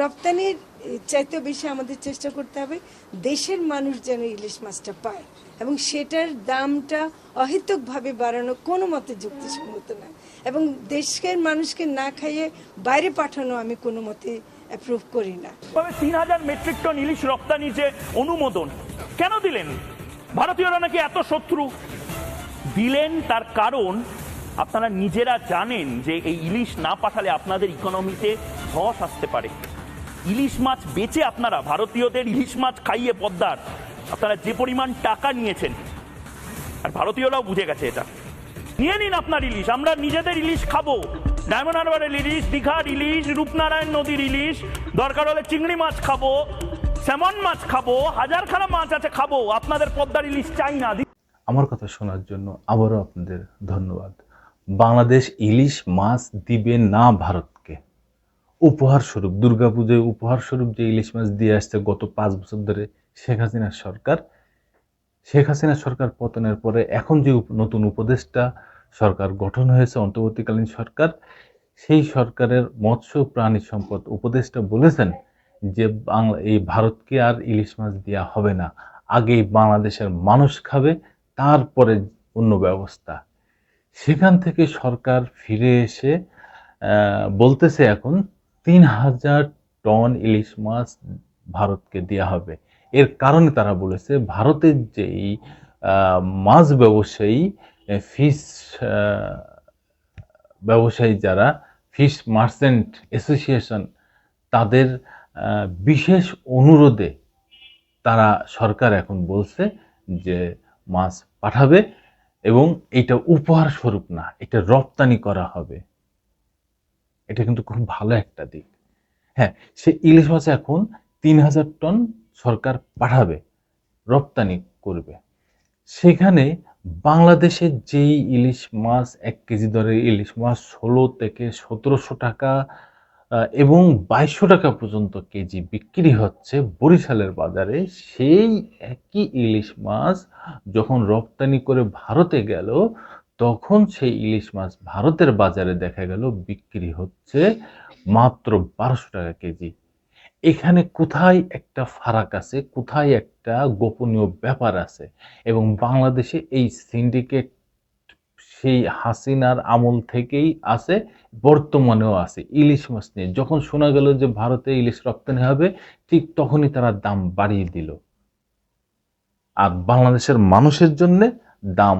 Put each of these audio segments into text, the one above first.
রপ্তানির চাইতে বেশি আমাদের চেষ্টা করতে হবে দেশের মানুষ যেন ইলিশ মাছটা পায় এবং সেটার দামটা অহেতুকভাবে বাড়ানো কোনো মতে যুক্তিসঙ্গত না। এবং দেশের মানুষকে না খাইয়ে বাইরে পাঠানো আমি কোনো মতে অ্যাপ্রুভ করি না। তবে তিন হাজার মেট্রিক টন ইলিশ রপ্তানি যে অনুমোদন, কেন দিলেন? ভারতীয়রা নাকি এত শত্রু? দিলেন তার কারণ আপনারা নিজেরা জানেন যে এই ইলিশ না পাঠালে আপনাদের ইকোনমিতে ধস আসতে পারে। ইলিশ মাছ বেচে আপনারা, ভারতীয়দের ইলিশ মাছ খাইয়ে পদ্মার। আপনারা যে পরিমাণ টাকা নিয়েছেন, আর ভারতীয়রাও বুঝে গেছে এটা। নিয়ে নিন আপনার ইলিশ, আমরা নিজেদের ইলিশ খাব। ডায়মন্ড হারবারের ইলিশ, দীঘার ইলিশ, রূপনারায়ণ নদীর ইলিশ, দরকার হলে চিংড়ি মাছ খাব, স্যামন মাছ খাব হাজার হাজারখানা মাছ আছে খাব, আপনাদের পদ্মার ইলিশ চাই না। আমার কথা শোনার জন্য আবারও আপনাদের ধন্যবাদ। বাংলাদেশ ইলিশ মাছ দিবে না ভারতকে উপহার স্বরূপ দুর্গাপুজোয় উপহার স্বরূপ যে ইলিশ মাছ দিয়ে আসছে গত পাঁচ বছর ধরে শেখ হাসিনার সরকার, শেখ হাসিনা সরকার পতনের পরে এখন যে নতুন উপদেষ্টা সরকার গঠন হয়েছে, অন্তর্বর্তীকালীন সরকার, সেই সরকারের মৎস্য প্রাণী সম্পদ উপদেষ্টা বলেছেন যে বাংলা এই ভারতকে আর ইলিশ মাছ দেওয়া হবে না। আগেই বাংলাদেশের মানুষ খাবে, তারপরে অন্য ব্যবস্থা। সেখান থেকে সরকার ফিরে এসে বলতেছে এখন তিন হাজার টন ইলিশ মাছ ভারতকে দেওয়া হবে। এর কারণে তারা বলেছে, ভারতের যেই মাছ ব্যবসায়ী ফিশ ব্যবসায়ী যারা, ফিশ মার্চেন্ট অ্যাসোসিয়েশন, তাদের বিশেষ অনুরোধে তারা সরকার এখন বলছে যে মাছ পাঠাবে এবং এটা উপহার স্বরূপ না, এটা রপ্তানি করা হবে। এটা কিন্তু খুব ভালো একটা দিক। হ্যাঁ সে ইলিশ মাছ এখন তিন হাজার টন সরকার পাঠাবে, রপ্তানি করবে। সেখানে বাংলাদেশের যেই ইলিশ মাছ, এক কেজি দরের ইলিশ মাছ ষোলো থেকে সতেরোশো টাকা এবং বাইশশো টাকা পর্যন্ত কেজি বিক্রি হচ্ছে বরিশালের বাজারে, সেই একই ইলিশ মাছ যখন রপ্তানি করে ভারতে গেল তখন সেই ইলিশ মাছ ভারতের বাজারে দেখা গেল বিক্রি হচ্ছে মাত্র বারোশো টাকা কেজি। এখানে কোথায় একটা ফারাক আছে, কোথায় একটা গোপনীয় ব্যাপার আছে এবং বাংলাদেশে এই সিন্ডিকেট সেই হাসিনার আমল থেকেই আছে, বর্তমানেও আছে ইলিশ মাছ নিয়ে। যখন শোনা গেল যে ভারতে ইলিশ রপ্তানি হবে, ঠিক তখনই তারা দাম বাড়িয়ে দিল। আর বাংলাদেশের মানুষের জন্য দাম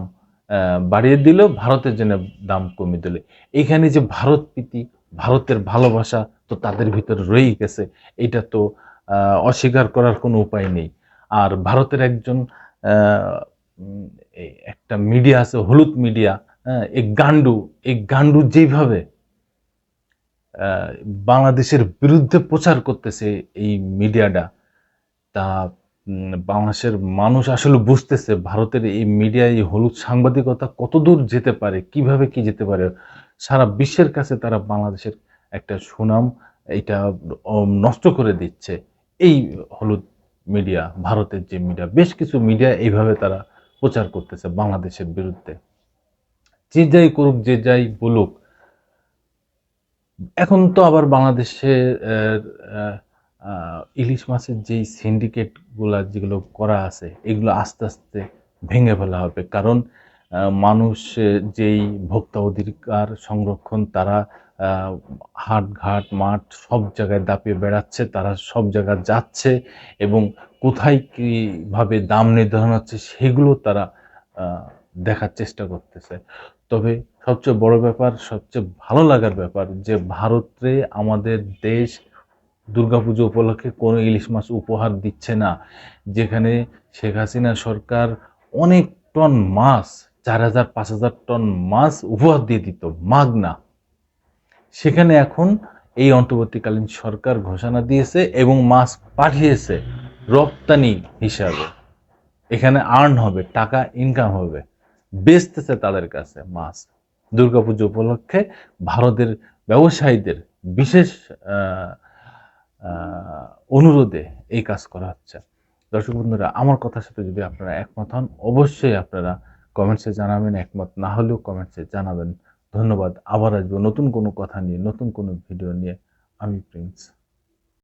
বাড়িয়ে দিল, ভারতের জন্য দাম কমিয়ে দিল। এখানে যে ভারত প্রীতি, ভারতের ভালোবাসা তো তাদের ভিতরে রয়েই গেছে, এটা তো অস্বীকার করার কোনো উপায় নেই। আর ভারতের একজন একটা মিডিয়া আছে, হলুদ মিডিয়া হ্যাঁ এই গান্ডু এই গান্ডু যেভাবে বাংলাদেশের বিরুদ্ধে প্রচার করতেছে এই মিডিয়াটা, তা বাংলাদেশের মানুষ আসলে বুঝতেছে ভারতের এই মিডিয়া এই হলুদ সাংবাদিকতা কতদূর যেতে পারে কীভাবে কি যেতে পারে। সারা বিশ্বের কাছে তারা বাংলাদেশের একটা সুনাম এটা নষ্ট করে দিচ্ছে এই হলুদ মিডিয়া ভারতের যে মিডিয়া বেশ কিছু মিডিয়া এইভাবে তারা প্রচার করতেছে বাংলাদেশের বিরুদ্ধে। যে যাই করুক যে যাই বলুক এখন তো আবার বাংলাদেশে আহ, আহ, আহ, ইলিশ মাছের যেই সিন্ডিকেটগুলা যেগুলো করা আছে এগুলো আস্তে আস্তে ভেঙে ফেলা হবে। কারণ মানুষ যেই ভোক্তা অধিকার সংরক্ষণ তারা আহ, হাট ঘাট মাঠ সব জায়গায় দাপিয়ে বেড়াচ্ছে তারা সব জায়গায় যাচ্ছে এবং কোথায় কীভাবে দাম নির্ধারণ হচ্ছে সেগুলো তারা দেখার চেষ্টা করতেছে। তবে সবচেয়ে বড় ব্যাপার সবচেয়ে ভালো লাগার ব্যাপার যে ভারতে আমাদের দেশ দুর্গাপুজো উপলক্ষে কোনো ইলিশ মাছ উপহার দিচ্ছে না, যেখানে শেখ হাসিনা সরকার অনেক টন মাছ, চার হাজার, পাঁচ হাজার টন মাছ উপহার দিয়ে দিত, মাগনা। সেখানে এখন এই অন্তর্বর্তীকালীন সরকার ঘোষণা দিয়েছে এবং মাছ পাঠিয়েছে রপ্তানি হিসাবে। এখানে আর্ন হবে, টাকা ইনকাম হবে, বেচতেছে তাদের কাছে মাছ। দুর্গাপুজো উপলক্ষে ভারতের ব্যবসায়ীদের বিশেষ অনুরোধে এই কাজ করা হচ্ছে। দর্শক বন্ধুরা, আমার কথার সাথে যদি আপনারা একমত হন, অবশ্যই আপনারা কমেন্টসে জানাবেন, একমত না হলেও কমেন্টসে জানাবেন। ধন্যবাদ। আবার আসব নতুন কোনো কথা নিয়ে, নতুন কোনো ভিডিও নিয়ে। আমি প্রিন্স।